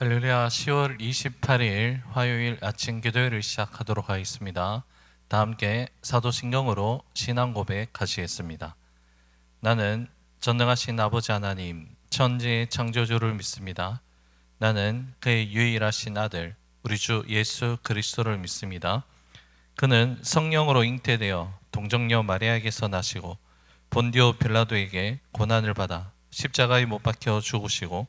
할렐루야 10월 28일 화요일 아침 기도회를 시작하도록 하겠습니다. 다 함께 사도신경으로 신앙 고백 하시겠습니다. 나는 전능하신 아버지 하나님 천지의 창조주를 믿습니다. 나는 그의 유일하신 아들 우리 주 예수 그리스도를 믿습니다. 그는 성령으로 잉태되어 동정녀 마리아에게서 나시고 본디오 빌라도에게 고난을 받아 십자가에 못 박혀 죽으시고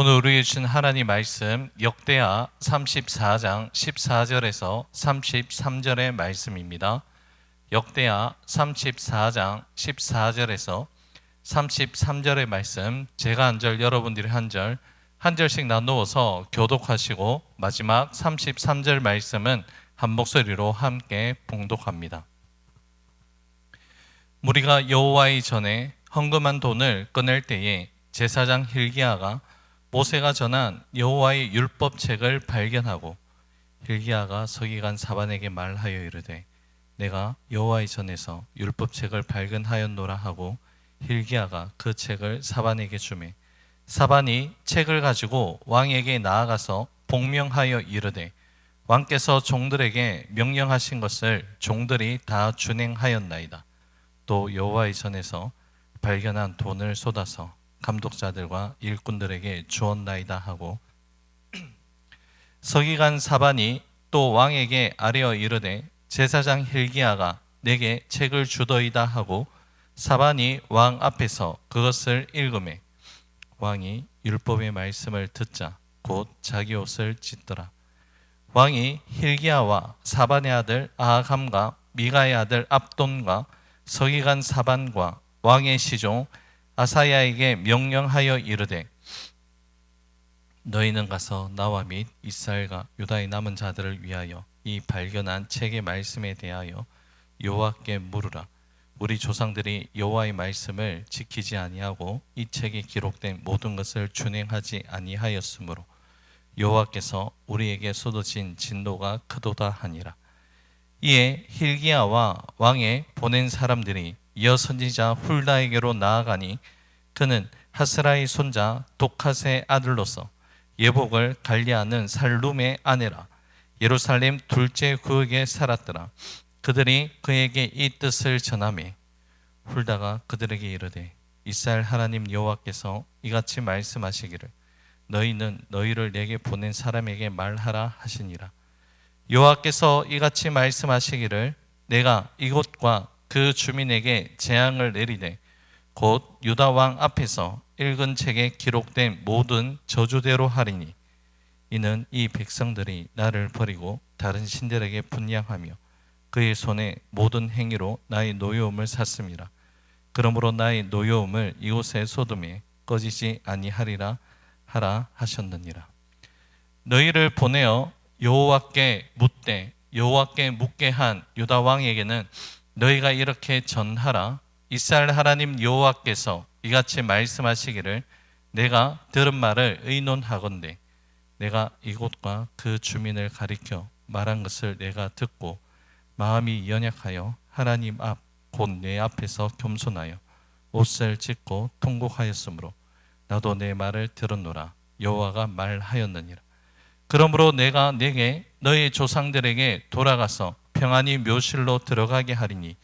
오늘 우리에게 주신 하나님 말씀 역대하 34장 14절에서 33절의 말씀입니다. 역대하 34장 14절에서 33절의 말씀 제가 한 절 여러분들이 한 절 한 절씩 나누어서 교독하시고 마지막 33절 말씀은 한 목소리로 함께 봉독합니다. 무리가 여호와의 전에 헌금한 돈을 꺼낼 때에 제사장 힐기야가 모세가 전한 여호와의 율법책을 발견하고 힐기야가 서기관 사반에게 말하여 이르되 내가 여호와의 전에서 율법책을 발견하였노라 하고 힐기야가 그 책을 사반에게 주매 사반이 책을 가지고 왕에게 나아가서 복명하여 이르되 왕께서 종들에게 명령하신 것을 종들이 다 준행하였나이다. 또 여호와의 전에서 발견한 돈을 쏟아서 감독자들과 일꾼들에게 주었나이다 하고 서기관 사반이 또 왕에게 아뢰어 이르되 제사장 힐기야가 내게 책을 주더이다 하고 사반이 왕 앞에서 그것을 읽음에 왕이 율법의 말씀을 듣자 곧 자기 옷을 찢더라. 왕이 힐기야와 사반의 아들 아함과 미가의 아들 압돈과 서기관 사반과 왕의 시종 아사야에게 명령하여 이르되 너희는 가서 나와 및 이스라엘과 유다의 남은 자들을 위하여 이 발견한 책의 말씀에 대하여 여호와께 물으라. 우리 조상들이 여호와의 말씀을 지키지 아니하고 이 책에 기록된 모든 것을 준행하지 아니하였으므로 여호와께서 우리에게 쏟아진 진노가 크도다 하니라. 이에 힐기야와 왕에 보낸 사람들이 이어 선지자 훌다에게로 나아가니 그는 하스라의 손자 독핫의 아들로서 예복을 관리하는 살룸의 아내라. 예루살렘 둘째 구역에 살았더라. 그들이 그에게 이 뜻을 전하매 훌다가 그들에게 이르되 이스라엘 하나님 여호와께서 이같이 말씀하시기를 너희는 너희를 내게 보낸 사람에게 말하라 하시니라. 여호와께서 이같이 말씀하시기를 내가 이곳과 그 주민에게 재앙을 내리되 곧 유다 왕 앞에서 읽은 책에 기록된 모든 저주대로 하리니 이는 이 백성들이 나를 버리고 다른 신들에게 분양하며 그의 손에 모든 행위로 나의 노여움을 샀습니다. 그러므로 나의 노여움을 이곳에 소돔에 꺼지지 아니하리라 하라 하셨느니라. 너희를 보내어 여호와께 묻되 여호와께 묻게 한 유다 왕에게는 너희가 이렇게 전하라. 이스라엘 하나님 여호와께서 이같이 말씀하시기를 내가 들은 말을 의논하건대 내가 이곳과 그 주민을 가리켜 말한 것을 내가 듣고 마음이 연약하여 하나님 앞 곧 내 앞에서 겸손하여 옷을 찢고 통곡하였으므로 나도 내 말을 들었노라. 여호와가 말하였느니라. 그러므로 내가 내게 너희 조상들에게 돌아가서 평안히 묘실로 들어가게 하리니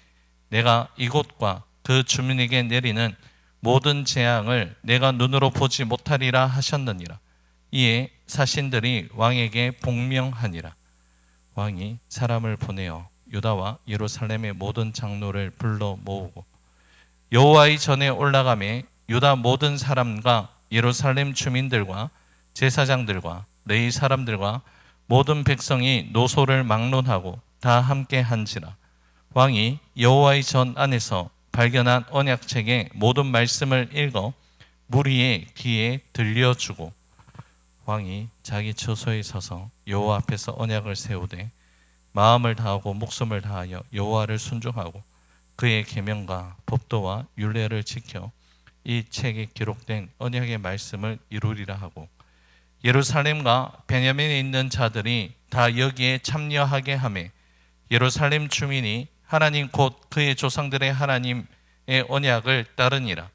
내가 이곳과 그 주민에게 내리는 모든 재앙을 내가 눈으로 보지 못하리라 하셨느니라. 이에 사신들이 왕에게 복명하니라. 왕이 사람을 보내어 유다와 예루살렘의 모든 장로를 불러 모으고 여호와의 전에 올라가매 유다 모든 사람과 예루살렘 주민들과 제사장들과 레이 사람들과 모든 백성이 노소를 막론하고 다 함께 한지라. 왕이 여호와의 전 안에서 발견한 언약책의 모든 말씀을 읽어 무리의 귀에 들려주고 왕이 자기 처소에 서서 여호와 앞에서 언약을 세우되 마음을 다하고 목숨을 다하여 여호와를 순종하고 그의 계명과 법도와 율례를 지켜 이 책에 기록된 언약의 말씀을 이루리라 하고 예루살렘과 베냐민에 있는 자들이 다 여기에 참여하게 하매 예루살렘 주민이 하나님 곧 그의 조상들의 하나님의 언약을 따르니라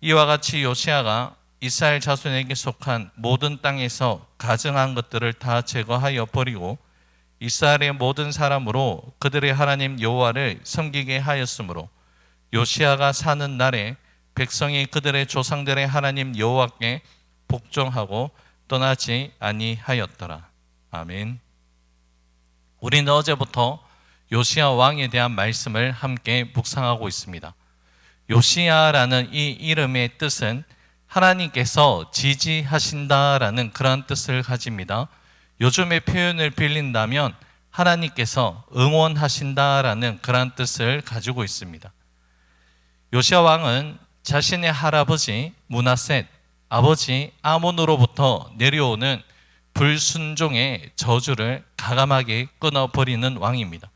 이와 같이 요시아가 이스라엘 자손에게 속한 모든 땅에서 가증한 것들을 다 제거하여 버리고 이스라엘의 모든 사람으로 그들의 하나님 여호와를 섬기게 하였으므로 요시아가 사는 날에 백성이 그들의 조상들의 하나님 여호와께 복종하고 떠나지 아니하였더라. 아멘. 우리는 어제부터 요시아 왕에 대한 말씀을 함께 묵상하고 있습니다. 요시아라는 이 이름의 뜻은 하나님께서 지지하신다라는 그런 뜻을 가집니다. 요즘의 표현을 빌린다면 하나님께서 응원하신다라는 그런 뜻을 가지고 있습니다. 요시아 왕은 자신의 할아버지 문하셋, 아버지 아몬으로부터 내려오는 불순종의 저주를 가감하게 끊어버리는 왕입니다.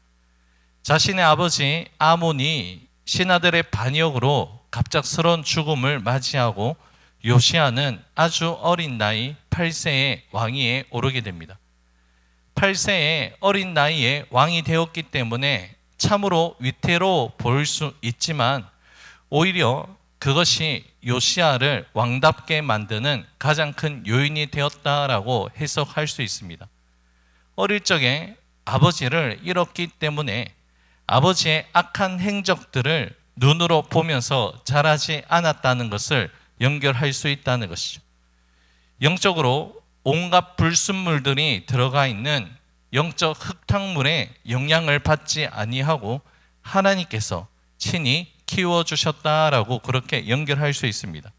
자신의 아버지 아몬이 신하들의 반역으로 갑작스러운 죽음을 맞이하고 요시아는 아주 어린 나이 8세의 왕위에 오르게 됩니다. 8세의 어린 나이에 왕이 되었기 때문에 참으로 위태로 보일 수 있지만 오히려 그것이 요시아를 왕답게 만드는 가장 큰 요인이 되었다라고 해석할 수 있습니다. 어릴 적에 아버지를 잃었기 때문에 아버지의 악한 행적들을 눈으로 보면서 자라지 않았다는 것을 연결할 수 있다는 것이죠. 영적으로 온갖 불순물들이 들어가 있는 영적 흙탕물에 영향을 받지 아니하고 하나님께서 친히 키워 주셨다라고 그렇게 연결할 수 있습니다.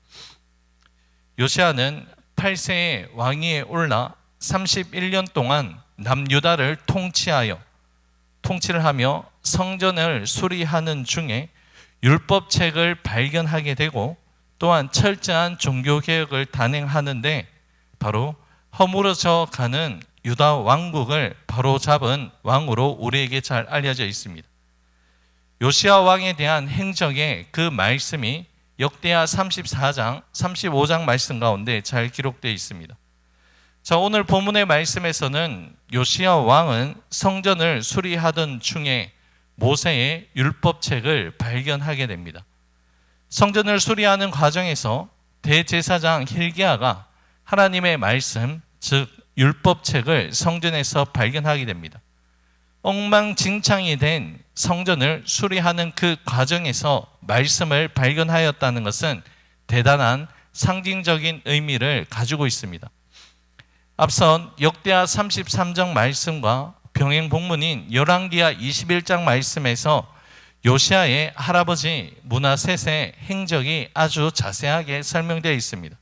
요시아는 8세의 왕위에 올라 31년 동안 남유다를 통치하여 통치를 하며 성전을 수리하는 중에 율법책을 발견하게 되고 또한 철저한 종교 개혁을 단행하는데 바로 허물어져 가는 유다 왕국을 바로 잡은 왕으로 우리에게 잘 알려져 있습니다. 요시아 왕에 대한 행적의 그 말씀이 역대하 34장, 35장 말씀 가운데 잘 기록되어 있습니다. 자, 오늘 본문의 말씀에서는 요시아 왕은 성전을 수리하던 중에 모세의 율법책을 발견하게 됩니다. 성전을 수리하는 과정에서 대제사장 힐기야가 하나님의 말씀, 즉 율법책을 성전에서 발견하게 됩니다. 엉망진창이 된 성전을 수리하는 그 과정에서 말씀을 발견하였다는 것은 대단한 상징적인 의미를 가지고 있습니다. 앞선 역대하 33장 말씀과 병행 복문인 열왕기하 21장 말씀에서 요시아의 할아버지 문하셋의 행적이 아주 자세하게 설명되어 있습니다.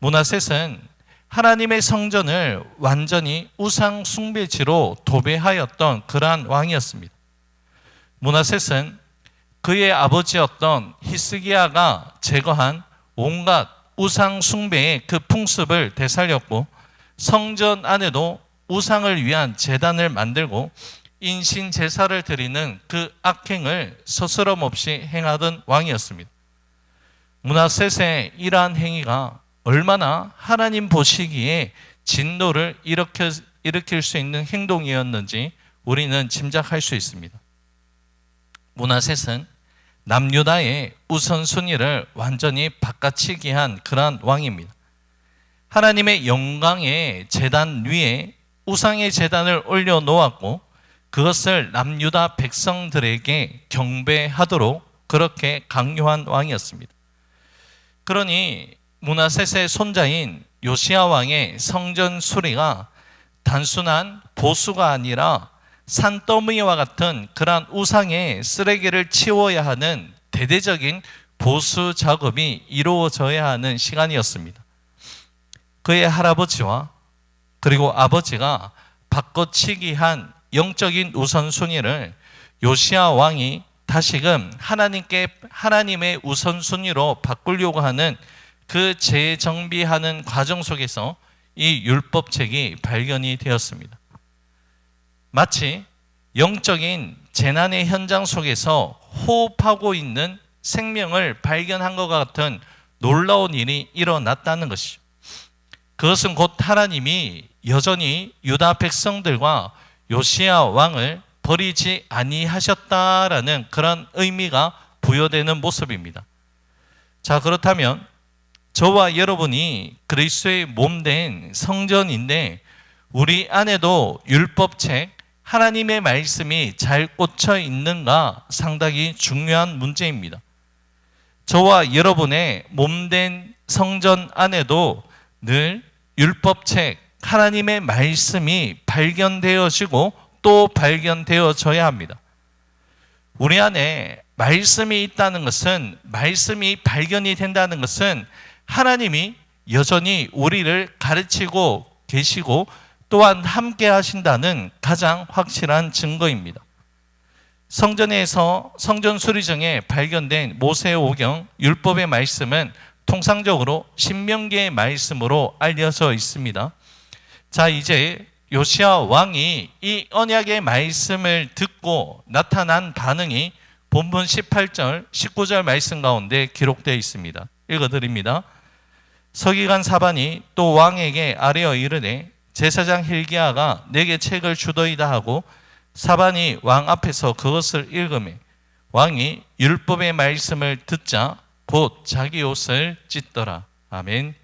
문하셋은 하나님의 성전을 완전히 우상 숭배지로 도배하였던 그러한 왕이었습니다. 문하셋은 그의 아버지였던 히스기야가 제거한 온갖 우상 숭배의 그 풍습을 되살렸고 성전 안에도 우상을 위한 재단을 만들고 인신 제사를 드리는 그 악행을 서스럼 없이 행하던 왕이었습니다. 문하셋의 이러한 행위가 얼마나 하나님 보시기에 진노를 일으켜, 일으킬 수 있는 행동이었는지 우리는 짐작할 수 있습니다. 문하셋은 남유다의 우선순위를 완전히 바꿔치기 한 그러한 왕입니다. 하나님의 영광의 재단 위에 우상의 재단을 올려놓았고 그것을 남유다 백성들에게 경배하도록 그렇게 강요한 왕이었습니다. 그러니 문하셋의 손자인 요시아 왕의 성전 수리가 단순한 보수가 아니라 산더미와 같은 그러한 우상의 쓰레기를 치워야 하는 대대적인 보수 작업이 이루어져야 하는 시간이었습니다. 그의 할아버지와 그리고 아버지가 바꿔치기한 영적인 우선순위를 요시아 왕이 다시금 하나님께 하나님의 우선순위로 바꾸려고 하는 그 재정비하는 과정 속에서 이 율법책이 발견이 되었습니다. 마치 영적인 재난의 현장 속에서 호흡하고 있는 생명을 발견한 것 같은 놀라운 일이 일어났다는 것이죠. 그것은 곧 하나님이 여전히 유다 백성들과 요시야 왕을 버리지 아니하셨다라는 그런 의미가 부여되는 모습입니다. 자, 그렇다면 저와 여러분이 그리스도의 몸된 성전인데 우리 안에도 율법책 하나님의 말씀이 잘 꽂혀 있는가 상당히 중요한 문제입니다. 저와 여러분의 몸된 성전 안에도 늘 율법책 하나님의 말씀이 발견되어지고 또 발견되어져야 합니다. 우리 안에 말씀이 있다는 것은 말씀이 발견이 된다는 것은 하나님이 여전히 우리를 가르치고 계시고 또한 함께 하신다는 가장 확실한 증거입니다. 성전에서 성전 수리정에 발견된 모세 오경 율법의 말씀은 통상적으로 신명기의 말씀으로 알려져 있습니다. 자, 이제 요시아 왕이 이 언약의 말씀을 듣고 나타난 반응이 본문 18절, 19절 말씀 가운데 기록되어 있습니다. 읽어 드립니다. 서기관 사반이 또 왕에게 아뢰어 이르되 제사장 힐기야가 내게 책을 주더이다 하고 사반이 왕 앞에서 그것을 읽음에 왕이 율법의 말씀을 듣자 곧 자기 옷을 찢더라. 아멘.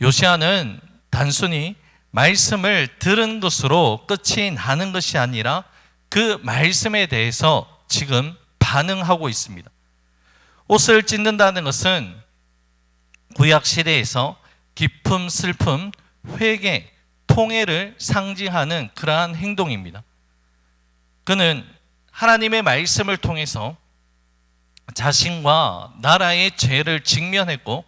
요시아는 단순히 말씀을 들은 것으로 끝이 나는 것이 아니라 그 말씀에 대해서 지금 반응하고 있습니다. 옷을 찢는다는 것은 구약 시대에서 기쁨, 슬픔, 회개, 통해를 상징하는 그러한 행동입니다. 그는 하나님의 말씀을 통해서 자신과 나라의 죄를 직면했고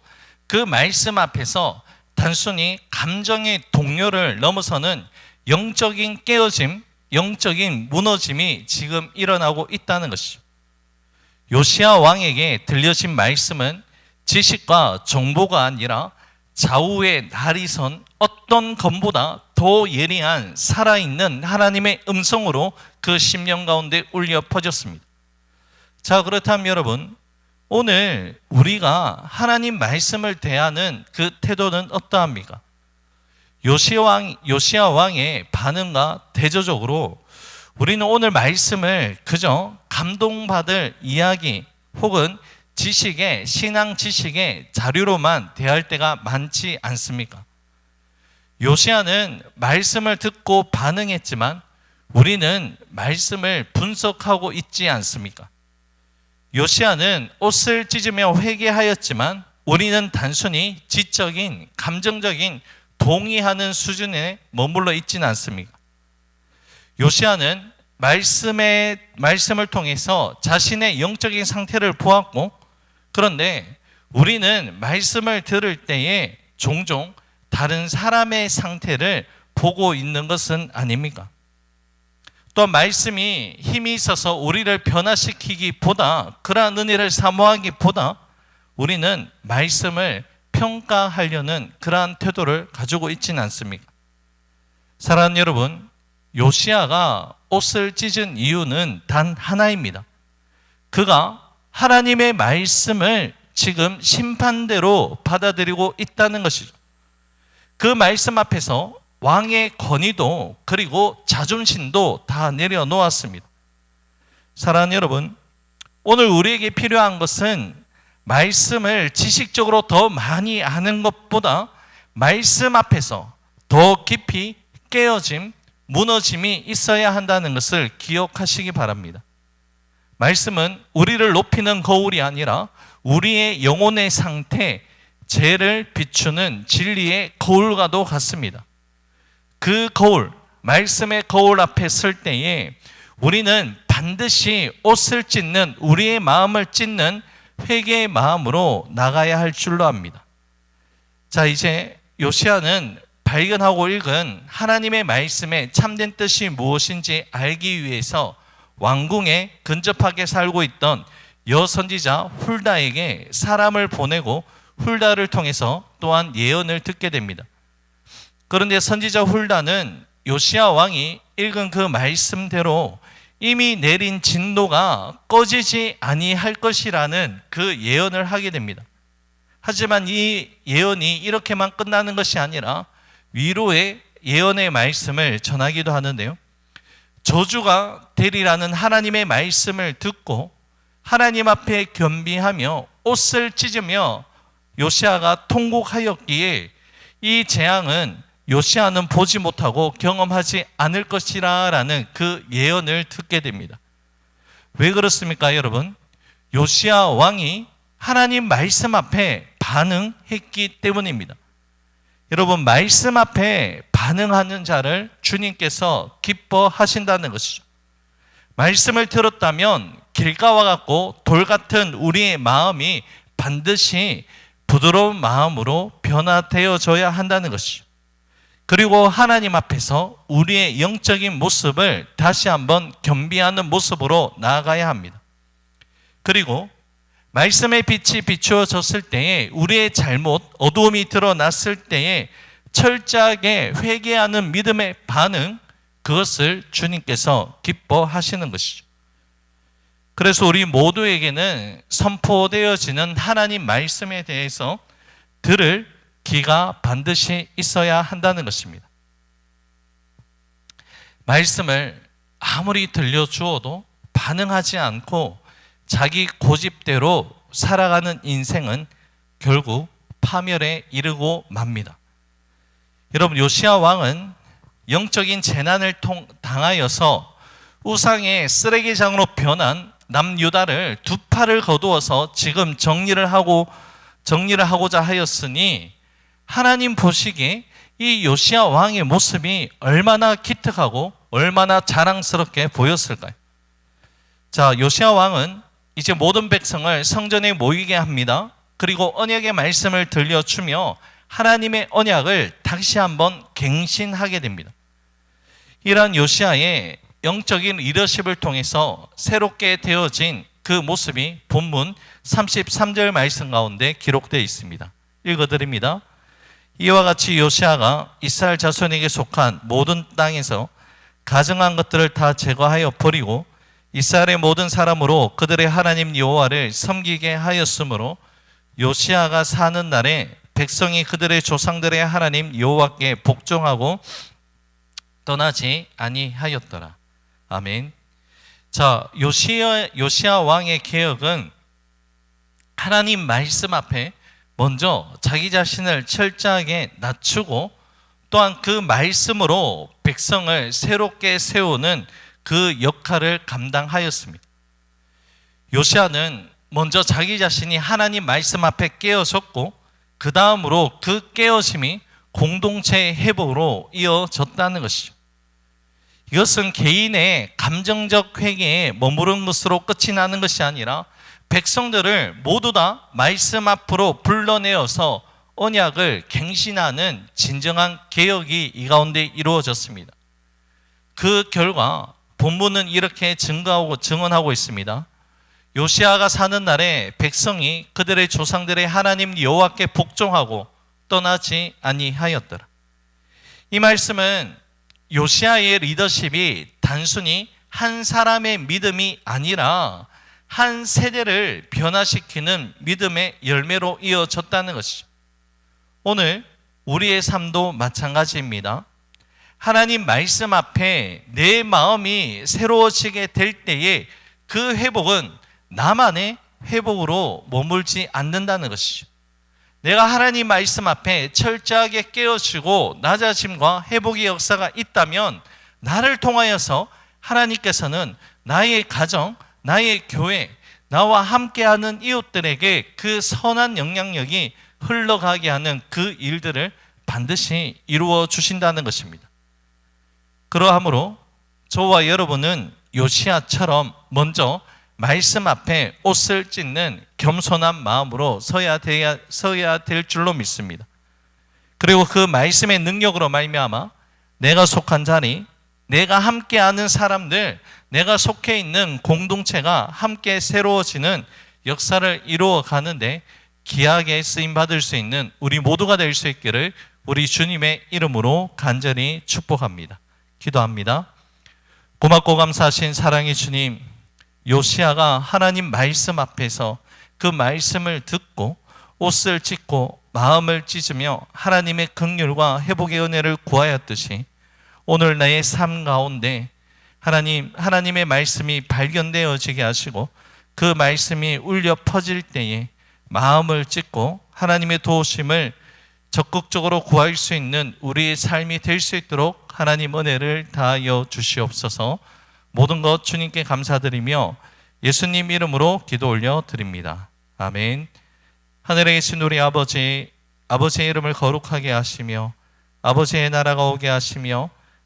그 말씀 앞에서 단순히 감정의 동요를 넘어서는 영적인 깨어짐, 영적인 무너짐이 지금 일어나고 있다는 것이죠. 요시아 왕에게 들려진 말씀은 지식과 정보가 아니라 좌우의 날이 선 어떤 검보다 더 예리한 살아있는 하나님의 음성으로 그 심령 가운데 울려 퍼졌습니다. 자, 그렇다면 여러분, 오늘 우리가 하나님 말씀을 대하는 그 태도는 어떠합니까? 요시아 왕, 요시아 왕의 반응과 대조적으로 우리는 오늘 말씀을 그저 감동받을 이야기 혹은 지식의 신앙 지식의 자료로만 대할 때가 많지 않습니까? 요시아는 말씀을 듣고 반응했지만 우리는 말씀을 분석하고 있지 않습니까? 요시아는 옷을 찢으며 회개하였지만 우리는 단순히 지적인 감정적인 동의하는 수준에 머물러 있지는 않습니까? 요시아는 말씀의 말씀을 통해서 자신의 영적인 상태를 보았고 그런데 우리는 말씀을 들을 때에 종종 다른 사람의 상태를 보고 있는 것은 아닙니까? 또 말씀이 힘이 있어서 우리를 변화시키기보다 그러한 은혜를 사모하기보다 우리는 말씀을 평가하려는 그러한 태도를 가지고 있지는 않습니까? 사랑하는 여러분, 요시아가 옷을 찢은 이유는 단 하나입니다. 그가 하나님의 말씀을 지금 심판대로 받아들이고 있다는 것이죠. 그 말씀 앞에서 왕의 권위도 그리고 자존심도 다 내려놓았습니다. 사랑하는 여러분, 오늘 우리에게 필요한 것은 말씀을 지식적으로 더 많이 아는 것보다 말씀 앞에서 더 깊이 깨어짐, 무너짐이 있어야 한다는 것을 기억하시기 바랍니다. 말씀은 우리를 높이는 거울이 아니라 우리의 영혼의 상태, 죄를 비추는 진리의 거울과도 같습니다. 그 거울, 말씀의 거울 앞에 설 때에 우리는 반드시 옷을 찢는 우리의 마음을 찢는 회개의 마음으로 나가야 할 줄로 압니다. 자, 이제 요시아는 발견하고 읽은 하나님의 말씀의 참된 뜻이 무엇인지 알기 위해서 왕궁에 근접하게 살고 있던 여선지자 훌다에게 사람을 보내고 훌다를 통해서 또한 예언을 듣게 됩니다. 그런데 선지자 훌다는 요시야 왕이 읽은 그 말씀대로 이미 내린 진노가 꺼지지 아니할 것이라는 그 예언을 하게 됩니다. 하지만 이 예언이 이렇게만 끝나는 것이 아니라 위로의 예언의 말씀을 전하기도 하는데요. 저주가 되리라는 하나님의 말씀을 듣고 하나님 앞에 겸비하며 옷을 찢으며 요시아가 통곡하였기에 이 재앙은 요시아는 보지 못하고 경험하지 않을 것이라라는 그 예언을 듣게 됩니다. 왜 그렇습니까, 여러분? 요시아 왕이 하나님 말씀 앞에 반응했기 때문입니다. 여러분, 말씀 앞에 반응하는 자를 주님께서 기뻐하신다는 것이죠. 말씀을 들었다면 길가와 같고 돌 같은 우리의 마음이 반드시 부드러운 마음으로 변화되어져야 한다는 것이죠. 그리고 하나님 앞에서 우리의 영적인 모습을 다시 한번 겸비하는 모습으로 나아가야 합니다. 그리고 말씀의 빛이 비추어졌을 때에 우리의 잘못, 어두움이 드러났을 때에 철저하게 회개하는 믿음의 반응, 그것을 주님께서 기뻐하시는 것이죠. 그래서 우리 모두에게는 선포되어지는 하나님 말씀에 대해서 들을 기가 반드시 있어야 한다는 것입니다. 말씀을 아무리 들려주어도 반응하지 않고 자기 고집대로 살아가는 인생은 결국 파멸에 이르고 맙니다. 여러분 요시아 왕은 영적인 재난을 통, 당하여서 우상의 쓰레기장으로 변한 남유다를 두 팔을 거두어서 지금 정리를 하고 정리를 하고자 하였으니 하나님 보시기에 이 요시아 왕의 모습이 얼마나 기특하고 얼마나 자랑스럽게 보였을까요? 자, 요시아 왕은 이제 모든 백성을 성전에 모이게 합니다. 그리고 언약의 말씀을 들려주며 하나님의 언약을 다시 한번 갱신하게 됩니다. 이러한 요시아의 영적인 리더십을 통해서 새롭게 되어진 그 모습이 본문 33절 말씀 가운데 기록되어 있습니다. 읽어드립니다. 이와 같이 요시아가 이스라엘 자손에게 속한 모든 땅에서 가정한 것들을 다 제거하여 버리고 이스라엘의 모든 사람으로 그들의 하나님 여호와를 섬기게 하였으므로 요시아가 사는 날에 백성이 그들의 조상들의 하나님 여호와께 복종하고 떠나지 아니하였더라. 아멘. 자, 요시아 요시아 왕의 개혁은 하나님 말씀 앞에 먼저 자기 자신을 철저하게 낮추고 또한 그 말씀으로 백성을 새롭게 세우는 그 역할을 감당하였습니다. 요시아는 먼저 자기 자신이 하나님 말씀 앞에 깨어졌고 그 다음으로 그 깨어짐이 공동체의 회복으로 이어졌다는 것이죠. 이것은 개인의 감정적 회개에 머무른 것으로 끝이 나는 것이 아니라 백성들을 모두 다 말씀 앞으로 불러내어서 언약을 갱신하는 진정한 개혁이 이 가운데 이루어졌습니다. 그 결과 본문은 이렇게 증거하고 증언하고 있습니다. 요시아가 사는 날에 백성이 그들의 조상들의 하나님 여호와께 복종하고 떠나지 아니하였더라. 이 말씀은 요시아의 리더십이 단순히 한 사람의 믿음이 아니라 한 세대를 변화시키는 믿음의 열매로 이어졌다는 것이죠. 오늘 우리의 삶도 마찬가지입니다. 하나님 말씀 앞에 내 마음이 새로워지게 될 때에 그 회복은 나만의 회복으로 머물지 않는다는 것이죠. 내가 하나님 말씀 앞에 철저하게 깨어지고 낮아짐과 회복의 역사가 있다면 나를 통하여서 하나님께서는 나의 가정, 나의 교회, 나와 함께하는 이웃들에게 그 선한 영향력이 흘러가게 하는 그 일들을 반드시 이루어 주신다는 것입니다. 그러하므로 저와 여러분은 요시아처럼 먼저 말씀 앞에 옷을 찢는 겸손한 마음으로 서야 돼야 서야 될 줄로 믿습니다. 그리고 그 말씀의 능력으로 말미암아 내가 속한 자리, 내가 함께하는 사람들, 내가 속해 있는 공동체가 함께 새로워지는 역사를 이루어 가는데 기하게 쓰임 받을 수 있는 우리 모두가 될 수 있기를 우리 주님의 이름으로 간절히 축복합니다. 기도합니다. 고맙고 감사하신 사랑의 주님, 요시아가 하나님 말씀 앞에서 그 말씀을 듣고 옷을 찢고 마음을 찢으며 하나님의 긍휼과 회복의 은혜를 구하였듯이 오늘 나의 삶 가운데 하나님 하나님의 말씀이 발견되어지게 하시고 그 말씀이 울려 퍼질 때에 마음을 찢고 하나님의 도우심을 적극적으로 구할 수 있는 우리의 삶이 될 수 있도록 하나님 은혜를 다하여 주시옵소서. 모든 것 주님께 감사드리며 예수님 이름으로 기도 올려 드립니다. 아멘. 하늘에 계신 우리 아버지, 아버지의 이름을 거룩하게 하시며 아버지의 나라가 오게 하시며